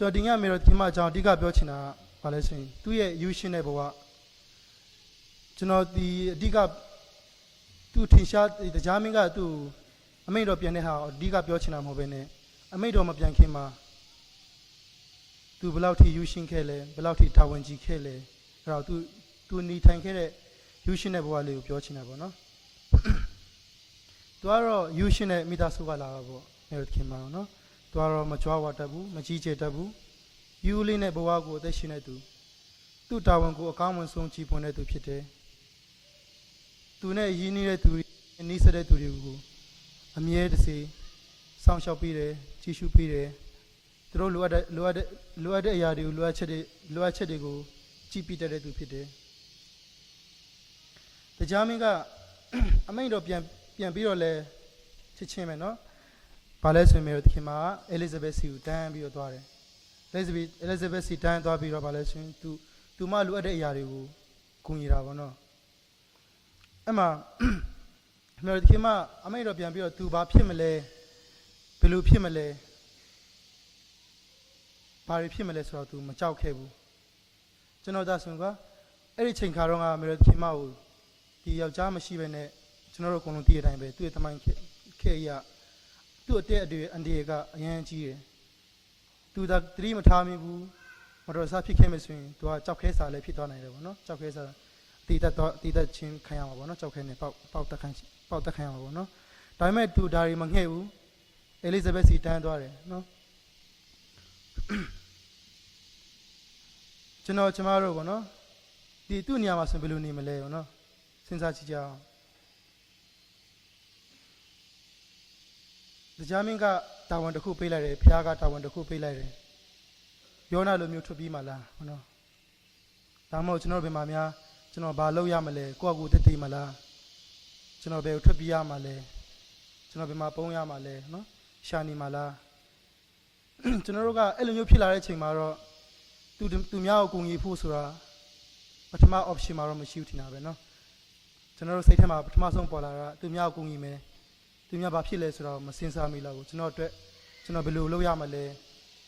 ကျွန်တော်ဒီညမေတော့ဒီမှာကျွန်တော်အဓိကပြောချင်တာကဘာလဲဆိုရင်သူ့ရဲ့ you ရှင်တဲ့ဘဝကျွန်တော်ဒီအဓိကသူထင်ရှားဒီတရားမင်းကသူ့အမိန့်တော်ပြန်တဲ့ဟာကိုအဓိကပြောချင်တာမဟုတ်ဘဲနဲ့အမိန့်တော်မပြန်ခင်မှာသူဘယ်လောက်ထိ you ရှင်ခဲ့လဲဘယ်လောက်ထိတာဝန်ကြီးခဲ့လဲအဲ့တော့သူသူနေထိုင်ခဲ့တဲ့ you ရှင်တဲ့ဘဝလေးကိုပြောချင်တာပေါ့နော်သူကတော့ you ရှင်တဲ့မိသားစုကလာတာပေါ့မေရခင်မှာနော် သူကတော့မကြွားဝတတ်ဘူးမကြီးကျယ်တတ်ဘူး you လေးနဲ့ဘဝကိုအသက်ရှင်နေသူသူ့တာဝန်ကိုအကောင်းဝင်ဆုံးကြည်ပွန်တဲ့သူဖြစ်တယ်သူနဲ့ရင်းနှီးတဲ့သူတွေနှီးစပ်တဲ့သူတွေကိုအမြဲတစေစောင့်ရှောက်ပေးတယ်ကြည့်ရှုပေးတယ်သူတို့လိုအပ်တဲ့လိုအပ်တဲ့လိုအပ်တဲ့အရာတွေကိုလိုအပ်ချက်တွေလိုအပ်ချက်တွေကိုကြည့်ပြတတ်တဲ့သူဖြစ်တယ်တရားမင်းက အမိန့်တော်ပြန်ပြန်ပြီးတော့လဲချစ်ချင်းပဲเนาะ ဘာလဲဆိုရင်မျိုးတခင်မှာအဲလီဇဘက်စီကိုတန်းပြီးတော့သွားတယ်အဲလီဇဘက်အဲလီဇဘက်စီတန်းသွားပြီးတော့ဘာလဲဆိုရင်သူသူမလိုအပ်တဲ့အရာတွေကိုကူညီတာပေါ့နော်အဲ့မှာမျိုးတခင်မှာအမိန့်တော်ပြန်ပြီးတော့သူဘာဖြစ်မလဲဘယ်လိုဖြစ်မလဲဘာတွေဖြစ်မလဲဆိုတော့သူမကြောက်ခဲ့ဘူးကျွန်တော်ဒါဆိုရင်ကအဲ့ဒီချိန်ခါတော့ကမျိုးတခင်မကိုဒီယောက်ျားမရှိဘဲနဲ့ကျွန်တော်တို့အကုန်လုံးသိတဲ့အတိုင်းပဲသူ့ရဲ့တမိုင်းခေခေရ သူ့အတက်အတွေ့အန်ဒီရကအရန်ကြီးတယ်သူသာသတိမထားမိဘူးမတော်စားဖြစ်ခဲ့မယ်ဆိုရင်သူကကြောက်ခဲစာလည်းဖြစ်သွားနိုင်တယ်ပေါ့နော်ကြောက်ခဲစာအတိတ်တော့အတိတ်ချင်းခံရမှာပေါ့နော်ကြောက်ခဲနဲ့ပေါက်ပေါက်တက်ခံပေါက်တက်ခံရမှာပေါ့နော်ဒါပေမဲ့သူဒါတွေမငှဲ့ဘူးအဲလီဇဘက်စီတန်းသွားတယ်နော်ကျွန်တော်ကျမတို့ပေါ့နော်ဒီသူ့နေရာမှာဆိုရင်ဘယ်လိုနေမလဲပေါ့နော်စဉ်းစားကြည့်ကြအောင် တရားမင်းကတာဝန်တစ်ခုပေးလိုက်တယ်ဖခင်ကတာဝန်တစ်ခုပေးလိုက်တယ်ယောနာလိုမျိုးထွက်ပြီးမှလားဟုတ်နော်ဒါမှမဟုတ်ကျွန်တော်ဘယ်မှာများကျွန်တော်ဘာလုပ်ရမလဲကိုယ့်အကူတက်တည်မလားကျွန်တော်ဘယ်ကိုထွက်ပြေးရမှာလဲကျွန်တော်ဘယ်မှာပုံးရမှာလဲနော်ရှာနေမှာလား ကျွန်တော်တို့ကအဲ့လိုမျိုးဖြစ်လာတဲ့အချိန်မှာတော့သူသူများကိုကူညီဖို့ဆိုတာပထမ option မှာတော့မရှိဘူးထင်တာပဲเนาะကျွန်တော်တို့စိတ်ထဲမှာပထမဆုံးပေါ်လာတာကသူများကိုကူညီမယ် သူများဘာဖြစ်လဲဆိုတော့မစင်စားမိတော့ဘူးကျွန်တော်အတွက်ကျွန်တော်ဘယ်လိုလုပ်ရမလဲ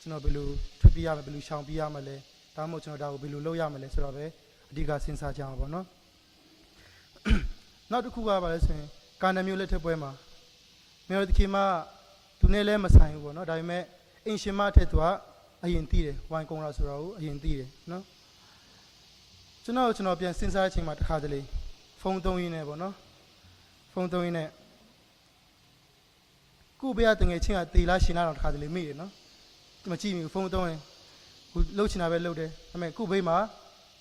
ကျွန်တော်ဘယ်လိုထွက်ပြေးရမလဲဘယ်လိုရှောင်ပြေးရမလဲဒါမှမဟုတ်ကျွန်တော်ဒါကိုဘယ်လိုလုပ်ရမလဲဆိုတော့ပဲအဓိကစဉ်းစားကြအောင်ပေါ့နော်နောက်တစ်ခုကဘာလဲဆိုရင်ကာနမျိုးလက်ထက်ပွဲမှာမြေတော်တခင်မသူနဲ့လည်းမဆိုင်ဘူးပေါ့နော်ဒါပေမဲ့အင်ရှင်မထက်သူကအရင်တည်တယ်ဝိုင်းကုံလာဆိုတော့အရင်တည်တယ်နော်ကျွန်တော်ကျွန်တော်ပြန်စဉ်းစားတဲ့အချိန်မှာတစ်ခါတလေဖုန်းသုံးရင်းနဲ့ပေါ့နော်ဖုန်းသုံးရင်းနဲ့ ကို့ဘေးကတငယ်ချင်းကတေလားရှင်လားတော့တစ်ခါတလေမေ့တယ်နော်ဒီမကြည့်မိဘူးဖုန်းသုံးရင်ဟိုလှုပ်ချင်တာပဲလှုပ်တယ်ဒါပေမဲ့ကို့ဘေးမှာ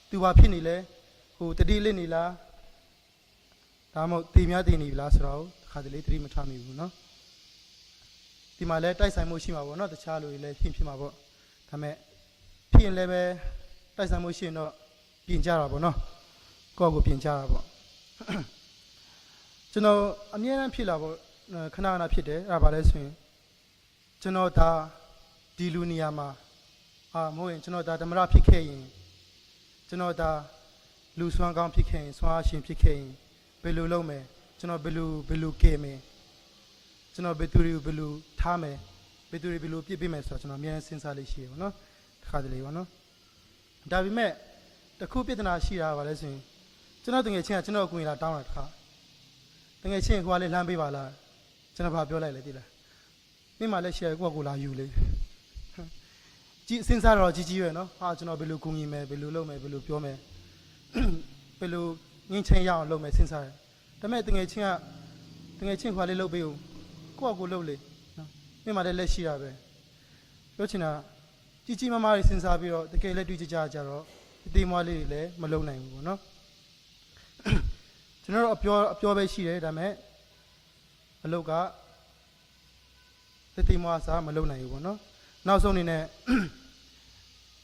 သူဘာဖြစ်နေလဲဟိုတတိလစ်နေလားဒါမှမဟုတ်တေများတေနေပြီလားဆိုတော့တစ်ခါတလေတတိမထားမိဘူးနော်ဒီမှာလဲတိုက်ဆိုင်မှုရှိမှာပေါ့နော်တခြားလူတွေလည်းဖြစ်ဖြစ်မှာပေါ့ဒါပေမဲ့ဖြစ်ရင်လည်းပဲတိုက်ဆိုင်မှုရှိရင်တော့ပြင်ကြတာပေါ့နော်ကိုယ့်အကိုပြင်ကြတာပေါ့ကျွန်တော်အမြဲတမ်းဖြစ်လာပေါ့အဲ ခဏခဏဖြစ်တယ်အဲ့ဒါဘာလဲဆိုရင်ကျွန်တော်ဒါဒီလူနေရာမှာအာမဟုတ်ရင်ကျွန်တော်ဒါဓမ္မရဖြစ်ခဲ့ရင်ကျွန်တော်ဒါလူဆွမ်းကောင်းဖြစ်ခဲ့ရင်ဆွမ်းအားရှင်ဖြစ်ခဲ့ရင်ဘယ်လိုလုပ်မယ်ကျွန်တော်ဘယ်လိုဘယ်လိုကဲမယ်ကျွန်တော်ဘယ်သူတွေကိုဘယ်လိုထားမယ်ဘယ်သူတွေဘယ်လိုပြစ်ပေးမယ်ဆိုတော့ကျွန်တော်အများကြီးစဉ်းစားလေးရှိရပါတော့တစ်ခါတလေပါနော်ဒါပေမဲ့တစ်ခုပြဿနာရှိတာကဘာလဲဆိုရင်ကျွန်တော်တကယ်ချင်းကကျွန်တော်ကိုယ်လာတောင်းတာတစ်ခါတကယ်ချင်းကိုကလေးလှမ်းပေးပါလား ကျွန်တော်ဘာပြောလိုက်လဲသိလားမိမလည်းရှယ်ကိုယ့်ကိုယ်လာယူလေကြည့်စဉ်းစားတော့ကြီးကြီးပဲနော်ဟာကျွန်တော်ဘယ်လိုကူညီမယ်ဘယ်လိုလုပ်မယ်ဘယ်လိုပြောမယ်ဘယ်လိုငင်းချင်းရအောင်လုပ်မယ်စဉ်းစားတယ်ဒါပေမဲ့တငယ်ချင်းကတငယ်ချင်းခွာလေးလုပ်ပေးဦးကိုယ့်ကိုယ်လုပ်လေနော်မိမလည်းလက်ရှိတာပဲပြောချင်တာကြီးကြီးမားမားလေးစဉ်းစားပြီးတော့တကယ်လက်တွေ့ကြကြကြတော့ဒီသေးမွားလေးတွေလည်းမလုပ်နိုင်ဘူးပေါ့နော်ကျွန်တော်တို့အပြောအပြောပဲရှိတယ်ဒါပေမဲ့ အလုတ်ကတတိမွားစားမလုံနိုင်ဘူးပေါ့နော်နောက်ဆုံးအနေနဲ့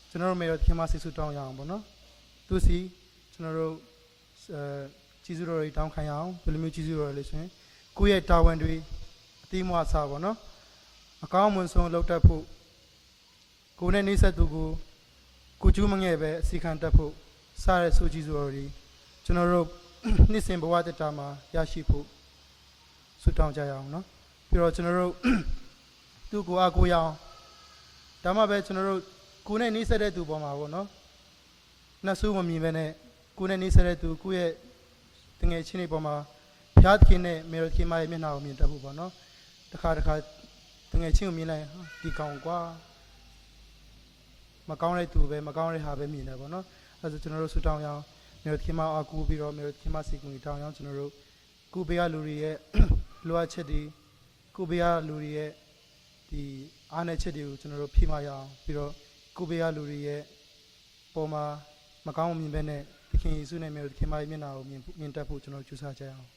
ကျွန်တော်တို့မေရခင်မဆစ်ဆူတောင်းရအောင်ပေါ့နော်သူစီကျွန်တော်တို့အဲကြီးစုတော်တွေတောင်းခံရအောင်ဘယ်လိုမျိုးကြီးစုတော်လဲဆိုရင်ကိုယ့်ရဲ့တာဝန်တွေအတိမွားစားပေါ့နော်အကောင်းမွန်ဆုံးလုပ်တတ်ဖို့ကိုယ်နဲ့နှိစက်သူကိုကိုကျူးမငဲ့ပဲအစီခံတတ်ဖို့စားတဲ့ဆိုကြီးစုတော်တွေကျွန်တော်တို့နှစ်စဉ်ဘဝတက်တာမှာရရှိဖို့ ဆုတောင်းကြရအောင်နော်ပြီးတော့ကျွန်တော်တို့သူ့ကိုအားကိုးရအောင်ဒါမှပဲကျွန်တော်တို့ကိုယ်နဲ့နှိစက်တဲ့သူပေါ်မှာပေါ့နော်နှဆူးမမြင်ပဲနဲ့ကိုယ်နဲ့နှိစက်တဲ့သူကိုယ့်ရဲ့တငယ်ချင်းတွေပေါ်မှာဘုရားသခင်နဲ့မေရခင်မရဲ့မျက်နှာကိုမြင်တတ်ဖို့ပေါ့နော်တခါတခါတငယ်ချင်းကိုမြင်လိုက်ဟာဒီကောင်ကွာမကောင်းတဲ့သူပဲမကောင်းတဲ့ဟာပဲမြင်တယ်ပေါ့နော်အဲဒါဆိုကျွန်တော်တို့ဆူတောင်းရအောင်မေရခင်မအကူပြီးတော့မေရခင်မစီကူတောင်းရအောင်ကျွန်တော်တို့ကုဘေးကလူတွေရဲ့ လိုအပ်ချက်တွေကုဘေးကလူတွေရဲ့ဒီအားနည်းချက်တွေကိုကျွန်တော်တို့ဖြည့်မရအောင်ပြီးတော့ကိုဘေးကလူတွေရဲ့ပေါ်မှာမကောင်းမမြင်ဘဲနဲ့သခင်ယေရှုနဲ့မြတ်သခင်မရဲ့မျက်နှာကိုမြင်မြင်တတ်ဖို့ကျွန်တော်တို့ကြိုးစားကြရအောင်